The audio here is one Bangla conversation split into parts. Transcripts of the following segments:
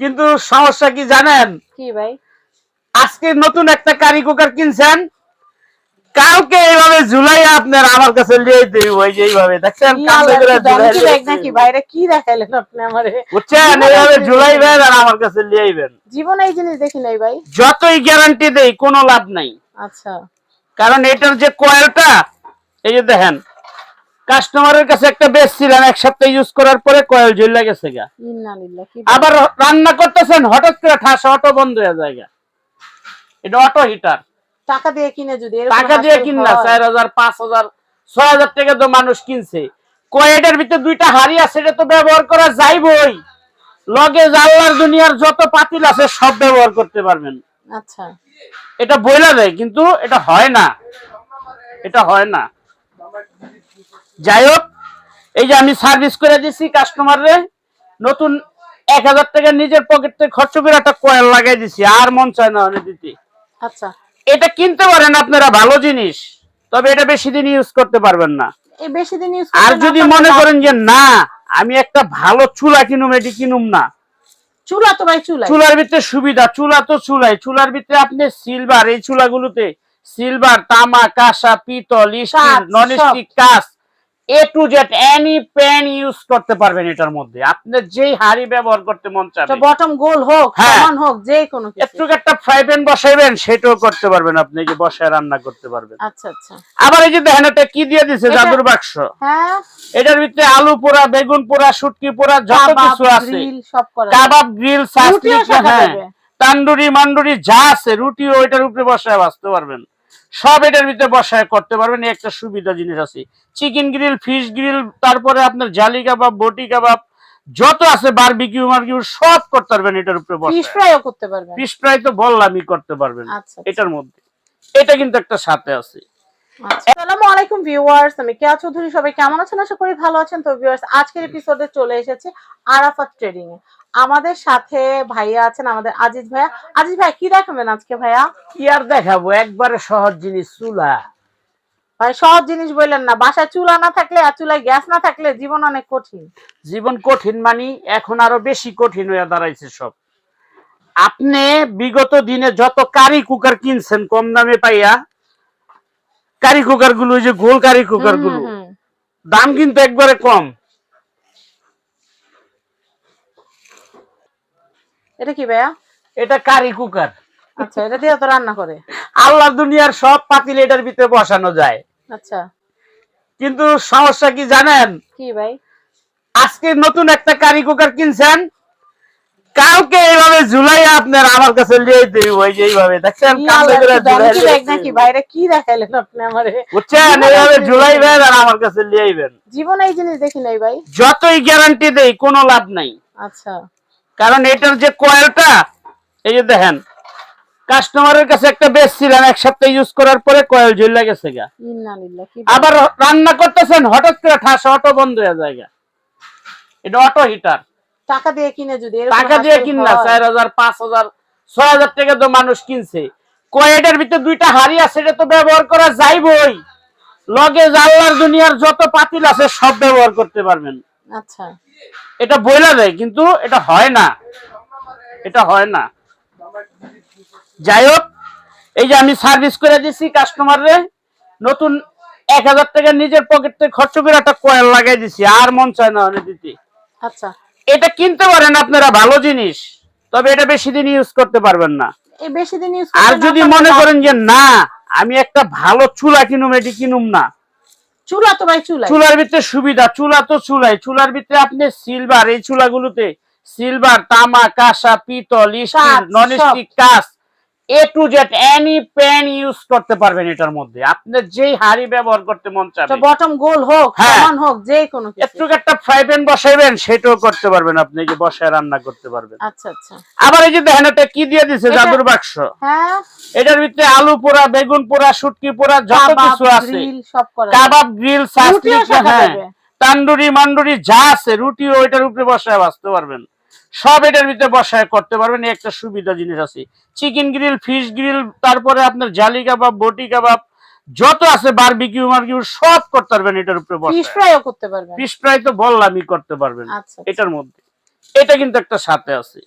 কিন্তু সমস্যা কি জানেন? কি ভাই? আজকে নতুন একটা কারি কুকার কিনছেন। কালকে এইভাবে ঝুলাই আপনার আমার কাছে লিয়ে দেব ওই যে এইভাবে। দেখছেন? নাকি বাইরে কি দেখাইলেন আপনি আমারে? বুঝছেন? এইভাবে ঝুলাইবেন আর আমার কাছে লিয়ে আইবেন জীবনে এই জিনিস দেখি নাই ভাই। যতই গ্যারান্টি দেই কোনো লাভ নাই। আচ্ছা। কারণ এটার যে কয়েলটা এই যে দেখেন কাস্টমারের কাছে একটা বেশ ছিলেন এক সপ্তাহ ইউজ করার পরে কয়েল জ্বলে গেছে গা। আবার রান্না করতেছেন হঠাৎ করে ঠাস অটো বন্ধ হয়ে যায় গা। এটা অটো হিটার টাকা দিয়ে কিনে যদি টাকা দিয়ে কিনলা চার হাজার পাঁচ হাজার ছয় হাজার টাকা তো মানুষ কিনছে। কয়েটার ভিতরে দুইটা হাড়ি আছে এটা তো ব্যবহার করা যাইবই। লগে জানলার দুনিয়ার যত পাতিল আছে সব ব্যবহার করতে পারবেন। আচ্ছা। এটা বইলা যায় কিন্তু এটা হয় না। এটা হয় না। যাই হোক এই যে আমি সার্ভিস করে দিছি কাস্টমাররে নতুন এক হাজার টাকা নিজের পকেট খরচ করে একটা কয়েল লাগাই দিছি আর মন চায় না দিতে। আচ্ছা। এটা কিনতে পারেন আপনারা ভালো জিনিস তবে এটা বেশি দিন ইউজ করতে পারবেন না। বেশি দিন ইউজ আর যদি মনে করেন যে না আমি একটা ভালো চুলা কিনুম এটি কিনুম না। চুলা তো ভাই চুলা চুলার ভিতরে সুবিধা চুলা তো চুলাই। চুলার ভিতরে আপনি সিলভার এই চুলাগুলোতে সিলভার তামা কাঁসা পিতল নন। স্টিক কাঁচ A to Z any pan use করতে পারবেন এটার মধ্যে। আপনি যেই হাড়ি ব্যবহার করতে মন চাবে। বটম গোল হোক হ্যাঁ। সমান হোক যে কোনো একটু একটা ফ্রাই প্যান বসাইবেন সেটাও করতে পারবেন আপনি যে বসায় রান্না করতে পারবেন। আচ্ছা আচ্ছা। আবার এই যে দেখেন এটা কি দিয়ে এটা- জাদুর বাক্স। হ্যাঁ। এটার ভিতরে আলু পোড়া বেগুন পোড়া শুটকি পোড়া যত কিছু আছে। গ্রিল সব করা কাবাব গ্রিল সাথে হ্যাঁ। তান্দুরি মান্ডুরি যা আছে রুটিও ওইটার উপরে বসায় বাঁচতে পারবেন। সব এটার ভিতরে বসায় করতে পারবেন একটা সুবিধা জিনিস আছে। চিকেন গ্রিল ফিশ গ্রিল তারপরে আপনার জালি কাবাব বটি কাবাব যত আছে বারবিকিউ মারবিকিউ সব করতে পারবেন এটার উপরে ফিশ ফ্রাইও করতে পারবেন। ফিশ ফ্রাই তো বললামই করতে পারবেন আচ্ছা এটার মধ্যে। এটা কিন্তু একটা সাথে আছে। আচ্ছা। আসসালামু আলাইকুম ভিউয়ার্স আমি কেয়া চৌধুরী সবাই কেমন আছেন? আশা করি ভালো আছেন। তো ভিউয়ার্স আজকের এপিসোডে চলে এসেছে আরাফাত ট্রেডিং এ। আমাদের সাথে ভাইয়া আছেন আমাদের আজিজ ভাইয়া। আজিজ ভাই কি দেখাবেন আজকে ভাইয়া? কি আর দেখাবো? একবারে সহজ জিনিস চুলা। ভাই সহজ জিনিস বললেন না বাসায় চুলা না থাকলে আর চুলায় গ্যাস না থাকলে জীবন অনেক কঠিন। জীবন কঠিন মানি এখন আরও বেশি কঠিন হয়ে দাঁড়াইছে সব। আপনি বিগত দিনে যত কারি কুকার কিনছেন কম দামে পাইয়া কারি কুকারগুলো ওই যে গোল কারি কুকারগুলো। দাম কিন্তু একবারে কম। এটা কি ভাইয়া? এটা কারি কুকার। আচ্ছা এটা দিয়ে তো রান্না করে। আল্লাহ দুনিয়ার সব পাতিল এটার ভিতরে বসানো যায়। আচ্ছা। কিন্তু সমস্যা কি জানেন? কি ভাই? আজকে নতুন একটা কারি কুকার কিনছেন। কালকে এইভাবে ঝুলাই আপনার আমার কাছে লিয়ে দেব ওই যে এইভাবে। দেখছেন। নাকি কি দেখাইলেন আপনি আমারে? বুঝছেন? এইভাবে ঝুলাইবেন আর আমার কাছে লিয়ে আইবেন জীবনে এই জিনিস দেখি নাই ভাই। যতই গ্যারান্টি দেই কোনো লাভ নাই। আচ্ছা। কারণ এটার যে কয়েলটা এই যে দেখেন কাস্টমারের কাছে একটা বেশ ছিলেন এক সপ্তাহ ইউজ করার পরে কয়েল জ্বলে গেছে গা। আবার রান্না করতেছেন হঠাৎ করে ঠাস অটো বন্ধ হয়ে যায় গা। এটা অটো হিটার টাকা দিয়ে কিনে যদি টাকা দিয়ে চার হাজার পাঁচ হাজার ছয় হাজার টাকা তো মানুষ কিনছে। ভিতরে দুইটা হাড়ি আছে এটা তো ব্যবহার করা যাইবই। লগে জানলার দুনিয়ার যত পাতিল আছে সব ব্যবহার করতে পারবেন। আচ্ছা। এটা বইলা যায় কিন্তু এটা হয় না। এটা হয় না। যাই হোক এই যে আমি সার্ভিস করে দিছি কাস্টমাররে নতুন এক হাজার টাকা নিজের পকেট থেকে খরচ করে একটা কয়েল লাগাই দিছি আর মন চায় না দিতে। আচ্ছা। এটা কিনতে পারেন আপনারা ভালো জিনিস তবে এটা বেশি দিন ইউজ করতে পারবেন না। বেশি দিন ইউজ আর যদি মনে করেন যে না আমি একটা ভালো চুলা কিনুম এটি কিনুম না। চুলা তো ভাই চুলা চুলার ভিতরে সুবিধা চুলা তো চুলাই। চুলার ভিতরে আপনি সিলভার এই চুলাগুলোতে সিলভার তামা কাঁসা পিতল নন স্টিক কাঁচ A to Z any pan use করতে পারবেন এটার মধ্যে। আপনি যেই হাড়ি ব্যবহার করতে মন চাবে। বটম গোল হোক হ্যাঁ। সমান হোক যে কোনো কিছু। একটু একটা ফ্রাই প্যান বসাইবেন সেটাও করতে পারবেন আপনি যে বসায় রান্না করতে পারবেন। আচ্ছা আচ্ছা। আবার এই যে দেখেন এটা কি দিয়ে এটা- জাদুর বাক্স। হ্যাঁ। এটার ভিতরে আলু পোড়া বেগুন পোড়া শুটকি পোড়া যত কিছু আছে। কাবাব গ্রিল সাথে হ্যাঁ। দেবে। তান্দুরি মান্ডুরি যা আছে রুটিও ওইটার উপরে বসায় বাঁচতে পারবেন। সব এটার ভিতরে বসায় করতে পারবেন একটা সুবিধা জিনিস আছে। চিকেন গ্রিল ফিশ গ্রিল তারপরে আপনার জালি কাবাব বটি কাবাব যত আছে বারবিকিউ মারবিকিউ সব করতে পারবেন এটার উপরে ফিশ ফ্রাইও করতে পারবেন। ফিশ ফ্রাই তো বললামই করতে পারবেন আচ্ছা এটার মধ্যে। এটা কিন্তু একটা সাথে আছে।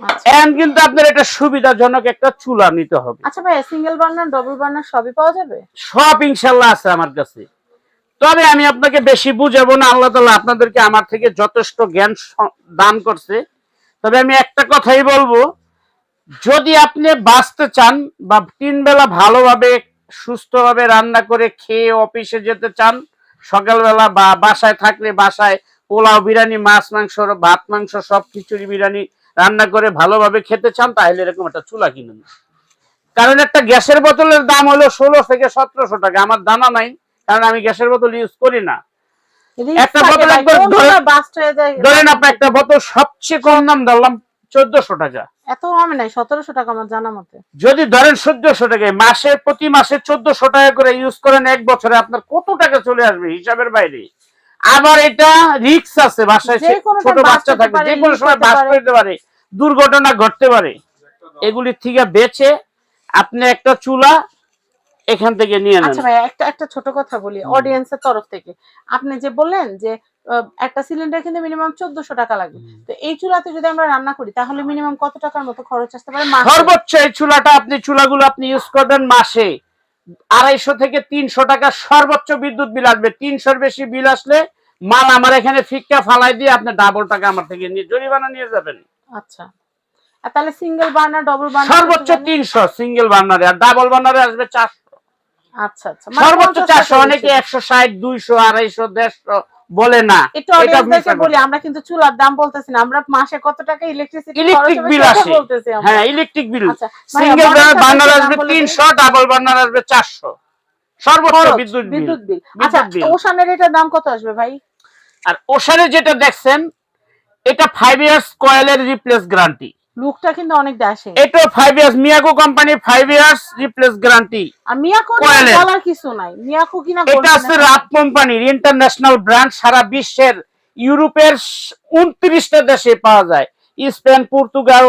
আচ্ছা। এখন কিন্তু আপনার এটা সুবিধাজনক একটা চুলা নিতে হবে। আচ্ছা ভাই সিঙ্গেল বার্নার ডবল বার্নার সবই পাওয়া যাবে? সব ইনশাল্লাহ আছে আমার কাছে। তবে আমি আপনাকে বেশি বুঝাবো না, আল্লাহ তালা আপনাদেরকে আমার থেকে যথেষ্ট জ্ঞান দান করছে। তবে আমি একটা কথাই বলব, যদি আপনি বাঁচতে চান বা তিন বেলা ভালোভাবে সুস্থভাবে রান্না করে খেয়ে অফিসে যেতে চান, সকালবেলা বা বাসায় থাকলে বাসায় পোলাও, বিরিয়ানি, মাছ মাংস, ভাত মাংস, সব খিচুড়ি, বিরিয়ানি রান্না করে ভালোভাবে খেতে চান, তাহলে এরকম একটা চুলা কিনুন। কারণ একটা গ্যাসের বোতলের দাম হলো ষোলো থেকে সতেরোশো টাকা, আমার দানা নাই। কারণ আমি গ্যাসের বোতল ইউজ করি না। একটা বোতল একবার ধরেন আপনি একটা বোতল সবচেয়ে কম দাম ধরলাম চোদ্দশো টাকা। এত আমি নাই সতেরোশো টাকা আমার জানা মতে। যদি ধরেন চোদ্দশো টাকায় মাসে প্রতি মাসে চোদ্দশো টাকা করে ইউজ করেন এক বছরে আপনার কত টাকা চলে আসবে হিসাবের বাইরে? আবার এটা রিক্স আছে বাসায় ছোট বাচ্চা থাকে যে কোনো সময় হতে বাস্ট পারে। দুর্ঘটনা ঘটতে পারে। এগুলি থেকে বেঁচে আপনি একটা চুলা এখান থেকে নিয়ে নেন। আচ্ছা ভাই একটা একটা ছোট কথা বলি অডিয়েন্সের তরফ থেকে। আপনি যে বললেন যে একটা সিলিন্ডার কিনতে মিনিমাম চোদ্দশো টাকা লাগবে তো এই চুলাতে যদি আমরা রান্না করি তাহলে মিনিমাম কত টাকার মতো খরচ আসতে পারে মাসে? সর্বোচ্চ এই চুলাটা আপনি চুলাগুলো আপনি ইউজ করবেন মাসে। আড়াইশো থেকে তিনশো টাকা সর্বোচ্চ বিদ্যুৎ বিল আসবে। তিনশোর বেশি বিল আসলে মাল আমার এখানে ফিক্কা ফালাই দিয়ে আপনি ডাবল টাকা আমার থেকে নিয়ে জরিমানা নিয়ে যাবেন। আচ্ছা। আর তাহলে সিঙ্গেল বার্নার ডবল বার্নার সর্বোচ্চ তিনশো সিঙ্গেল বার্নারে আর ডাবল বার্নারে আসবে চারশো। আচ্ছা আচ্ছা। মানে সর্বোচ্চ 50 অনেকে বেশি। একশো ষাট দুইশো আড়াইশো দেড়শো বলে না। এটা বলি আমরা কিন্তু চুলার দাম বলতেছি না আমরা মাসে কত টাকা ইলেকট্রিসিটি ইলেকট্রিক বিল আসে। হ্যাঁ ইলেকট্রিক বিল আচ্ছা সিঙ্গেল বার্নার আসবে দাম বলে দিন। তিনশো ডাবল বার্নার আসবে সর্বোচ্চ বিদ্যুৎ বিল বিদ্যুৎ বিল আচ্ছা। ওশানের এটার দাম কত আসবে ভাই? আর যেটা দেখছেন এটা ফাইভ ইয়ার্স কয়েলের রিপ্লেস গ্যারান্টি লুকটা কিন্তু অনেক ড্যাশিং এটা five years Miyako company five years replace guarantee আর মিয়াকো বলার কিছু নাই। মিয়াকো কিনা এটা আছে রাপ কোম্পানির ইন্টারন্যাশনাল ব্র্যান্ড সারা বিশ্বের ইউরোপের উনত্রিশটা দেশে পাওয়া যায়। স্পেন পর্তুগাল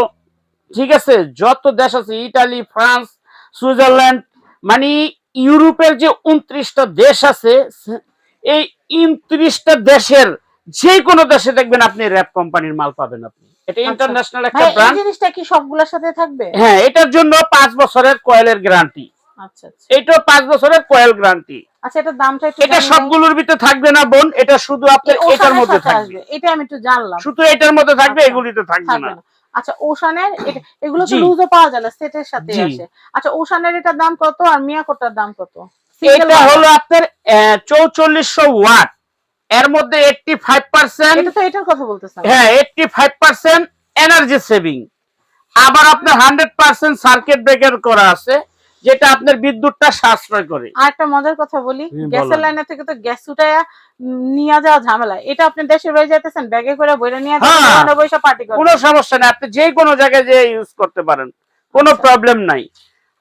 ঠিক আছে যত দেশ আছে ইটালি ফ্রান্স সুইজারল্যান্ড মানে ইউরোপের যে উনত্রিশটা দেশ আছে এই উনত্রিশটা দেশের যে কোনো দেশে দেখবেন আপনি র্যাপ কোম্পানির মাল পাবেন আপনি। এটা ইন্টারন্যাশনাল একটা ব্র্যান্ড জিনিসটা কি সবগুলোর সাথে থাকবে? হ্যাঁ এটার জন্য পাঁচ বছরের কয়েলের গ্যারান্টি আচ্ছা আচ্ছা। এটাও পাঁচ বছরের কয়েল গ্যারান্টি আচ্ছা এটার দামটা একটু এটা সবগুলোর ভিতরে থাকবে না বোন। এটা শুধু আপনার এটার মধ্যে থাকবে। এটা আমি একটু জানলাম। শুধু এটার মধ্যে থাকবে আচ্ছা, এগুলিতে থাকবে না। আচ্ছা ওশানের এটা- এগুলো তো লুজও পাওয়া যায় না সেটের সাথে। আসে। আচ্ছা ওশানের এটার দাম কত আর মিয়াকোটার দাম কত? এটা হলো আপনার চৌচল্লিশশো ওয়াট। এর মধ্যে এইটটি ফাইভ পার্সেন্ট এটা তো এটার কথা বলতেছেন। হ্যাঁ eighty five percent energy saving আবার আপনার হান্ড্রেড পার্সেন্ট সার্কিট ব্রেকার করা আছে যেটা আপনার বিদ্যুৎটা সাশ্রয় করে। আর একটা মজার কথা বলি গ্যাসের। লাইনে থেকে তো গ্যাস উঠায়া নিয়ে যাওয়া ঝামেলা। এটা আপনি দেশে বেড়ে যাইতেছেন ব্যাগে করে বইরে নিয়ে হ্যাঁ। যাচ্ছেন বৈশা পার্টি করে কোনো সমস্যা নেই আপনি যে কোনো জায়গায় যে ইউজ করতে পারেন কোনো আচ্ছা। প্রবলেম নাই।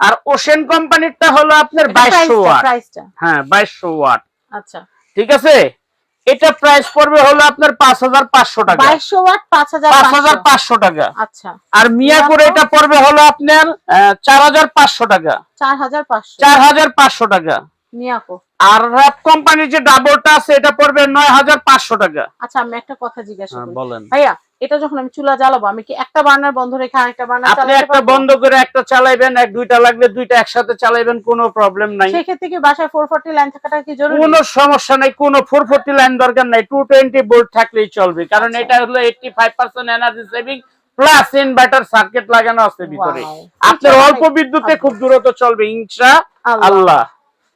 আর ওশেন কোম্পানিরটা হলো আপনার বাইশশো ওয়াট। প্রাইসটা হ্যাঁ বাইশশো ওয়াট। আচ্ছা। ঠিক আছে? এটা প্রাইস পড়বে হলো আপনার পাঁচ হাজার পাঁচশো টাকা। পাঁচ হাজার পাঁচশো। টাকা। আচ্ছা। আর মিয়া করে এটা পড়বে হলো আপনার চার হাজার পাঁচশো টাকা। চার হাজার পাঁচশো। চার হাজার পাঁচশো টাকা। আর র্যাপ কোম্পানির যে ডাবলটা আছে এটা পড়বে নয় হাজার পাঁচশো টাকা। আচ্ছা আমি একটা কথা জিজ্ঞাসা হ্যাঁ, করি। বলেন। ভাইয়া এটা যখন আমি চুলা জ্বালাবো আমি কি একটা বার্নার বন্ধ রেখে আরেকটা বার্নার আপনি একটা বন্ধ করে একটা চালাইবেন এক দুইটা লাগলে দুইটা একসাথে চালাইবেন কোনো প্রবলেম নাই সেক্ষেত্রে কি বাসায় ফোর ফোরটি লাইন থাকাটা কি জরুরি কোনো সমস্যা নাই কোনো ফোর ফোরটি লাইন দরকার নাই টু টোয়েন্টি ভোল্ট থাকলেই চলবে কারণ আচ্ছা। এটা হলো eighty five percent energy saving plus inverter circuit লাগানো আছে ভিতরে. আপনার অল্প বিদ্যুতে আচ্ছা। খুব দ্রুত চলবে ইনশা আল্লাহ।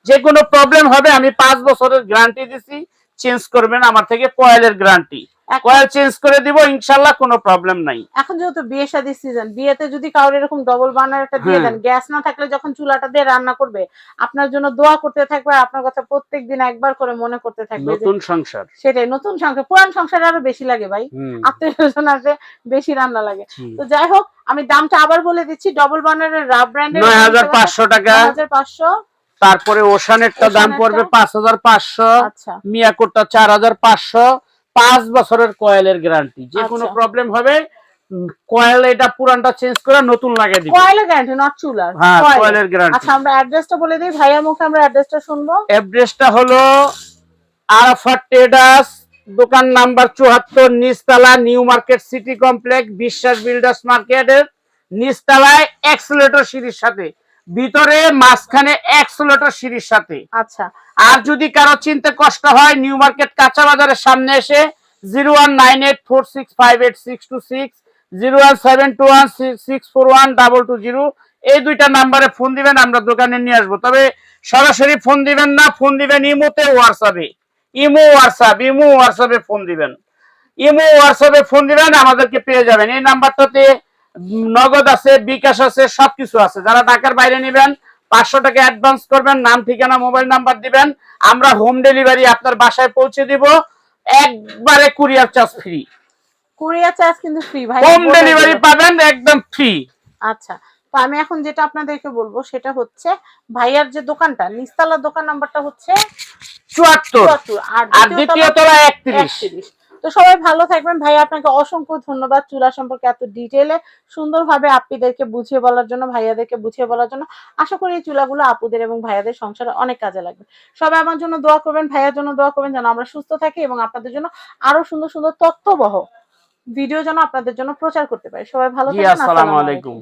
যে কোনো প্রবলেম হবে আমি পাঁচ বছরের গ্যারান্টি দিছি চেঞ্জ করবেন আমার থেকে কয়েলের গ্যারান্টি কয়েল চেঞ্জ করে দিব ইনশাল্লাহ কোনো প্রবলেম নাই। এখন যেহেতু বিয়ে সিজন বিয়েতে যদি কারোর এরকম ডবল বার্নার একটা দিয়ে হ্যাঁ। দেন গ্যাস না থাকলে যখন চুলাটা দিয়ে রান্না করবে আপনার জন্য দোয়া করতে থাকবে আর আপনার কথা প্রত্যেক দিন একবার করে মনে করতে থাকবে নতুন সংসার। সেটাই নতুন সংসার পুরান সংসারে আরও বেশি লাগে ভাই। আত্মীয় স্বজন আসে বেশি রান্না লাগে। তো যাই হোক আমি দামটা আবার বলে দিচ্ছি ডবল বার্নারের রাব ব্র্যান্ডের নয় হাজার পাঁচশো টাকা। হাজার পাঁচশো। তারপরে ওশানেরটা দাম পড়বে পাঁচ হাজার পাঁচশো। আচ্ছা। মিয়াকোটটা চার হাজার পাঁচশো। পাঁচ বছরের কয়েলের গ্যারান্টি যে কোনো আচ্ছা। প্রবলেম হবে কয়েল এটা পুরানটা চেঞ্জ করে নতুন লাগিয়ে দিবে। কয়েলের গ্যারান্টি নট চুলার। হ্যাঁ কয়েলের। গ্যারান্টি আচ্ছা আমরা অ্যাড্রেসটা বলে দিই। ভাইয়ার মুখে আমরা অ্যাড্রেসটা শুনব। অ্যাড্রেসটা হলো আরাফাত ট্রেডার্স দোকান নাম্বার চুয়াত্তর নিচতলা New Market City Complex Biswas Builders মার্কেটের নিচতলায় এক্সেলেটর সিঁড়ির সাথে। ভিতরে মাঝখানে এক্সেলেটর সিঁড়ির সাথে। আচ্ছা। আর যদি কারও চিনতে কষ্ট হয় নিউ মার্কেট কাঁচা বাজারের সামনে এসে zero one nine eight four six five eight six two six zero one seven two one six four one double two zero এই দুইটা নাম্বারে ফোন দিবেন আমরা দোকানে নিয়ে আসব। তবে সরাসরি ফোন দিবেন না ফোন দিবেন ইমোতে হোয়াটসঅ্যাপে। ইমো হোয়াটসঅ্যাপ ইমো হোয়াটসঅ্যাপে ফোন দিবেন। ইমো হোয়াটসঅ্যাপে ফোন দিবেন আমাদেরকে পেয়ে যাবেন। এই নাম্বারটাতে নগদ আছে বিকাশ আছে সবকিছু আছে। যারা ঢাকার বাইরে নেবেন পাঁচশো টাকা অ্যাডভান্স করবেন নাম ঠিকানা মোবাইল নাম্বার দিবেন আমরা হোম ডেলিভারি আপনার বাসায় পৌঁছে দিব। একবারে courier charge free courier charge কিন্তু ফ্রি ভাই। হোম ডেলিভারি পাবেন একদম ফ্রি আচ্ছা তো আমি এখন যেটা আপনাদেরকে বলব সেটা হচ্ছে ভাইয়ার যে দোকানটা নিস্তালার দোকান নাম্বারটা হচ্ছে চুয়াত্তর। আর দ্বিতীয় তলা একত্রিশ। তো সবাই ভালো থাকবেন। ভাই আপনাকে অসংখ্য ধন্যবাদ চুলা সম্পর্কে এত ডিটেলে সুন্দরভাবে আপিদেরকে বুঝিয়ে বলার জন্য ভাইয়াদেরকে বুঝিয়ে বলার জন্য আশা করি এই চুলাগুলো আপুদের এবং ভাইয়াদের সংসারে অনেক কাজে লাগবে। সবাই আমার জন্য দোয়া করবেন ভাইয়ার জন্য দোয়া করবেন যেন আমরা সুস্থ থাকি এবং আপনাদের জন্য আরও সুন্দর সুন্দর তত্ত্ববহ ভিডিও যেন আপনাদের জন্য প্রচার করতে পারি। সবাই ভালো থাকবেন আসসালামু আলাইকুম।